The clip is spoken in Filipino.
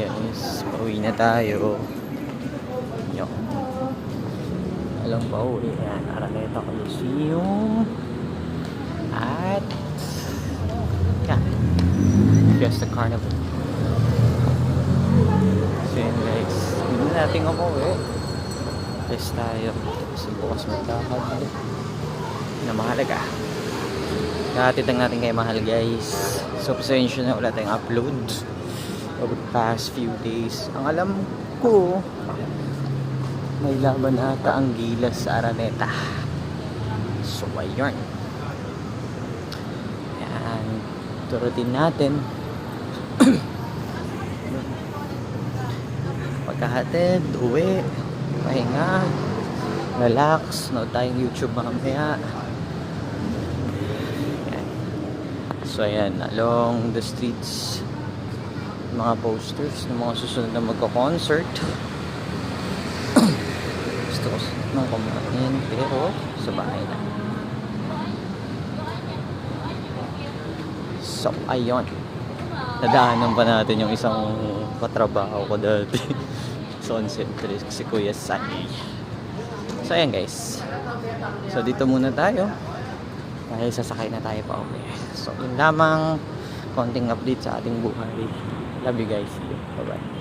guys, pauwi na tayo. Yo. Alam pa uwi. Yan, Araneta Coliseum. At yan. Fiesta Carnival. So yun guys, hindi na natin umuwi. Rest tayo. Kasi bukas magkakad. Na mahalaga. Nakatid lang natin kay mahal guys. So pasensya na wala tayong upload over the past few days. Ang alam ko, may laban ata ang gilas sa Araneta. So ayun. Yan. Turutin natin. Pagkahatid, uwi, pahinga, relax, nood tayong YouTube mamaya. So ayan, along the streets, mga posters ng mga susunod na magko-concert. Gusto ko nang kumain, pero sa bahay na. So, ayun. Nadaanan pa natin yung isang katrabaho ko dati. sa Concentric, si Kuya Sani. So, ayan guys. So, dito muna tayo. Dahil sasakay na tayo pa uwi. So, yun lamang konting update sa ating buhay. Love you guys. Bye-bye.